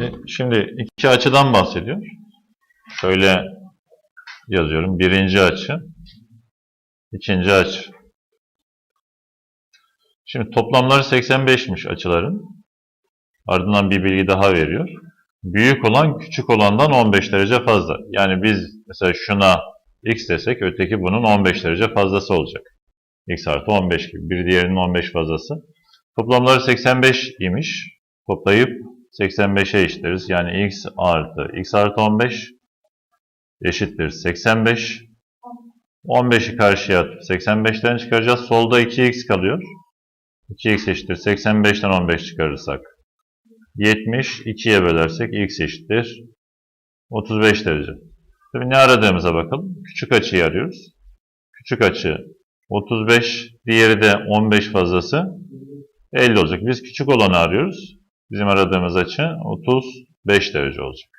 E, Şimdi iki açıdan bahsediyor. Şöyle yazıyorum. Birinci açı, ikinci açı. Şimdi toplamları 85'miş açıların. Ardından bir bilgi daha veriyor. Büyük olan küçük olandan 15 derece fazla. Yani biz mesela şuna x desek öteki bunun 15 derece fazlası olacak. x artı 15 gibi. Bir diğerinin 15 fazlası. Toplamları 85 imiş. Toplayıp 85'e eşitleriz. Yani x artı x artı 15 eşittir 85. 15'i karşıya atıp 85'ten çıkaracağız. Solda 2x kalıyor. 2x eşittir 85'ten 15 çıkarırsak 70, 2'ye bölersek x eşittir 35 derece. Tabii ne aradığımıza bakalım. Küçük açıyı arıyoruz. Küçük açı 35, diğeri de 15 fazlası 50 olacak. Biz küçük olanı arıyoruz. Bizim aradığımız açı 35 derece olacak.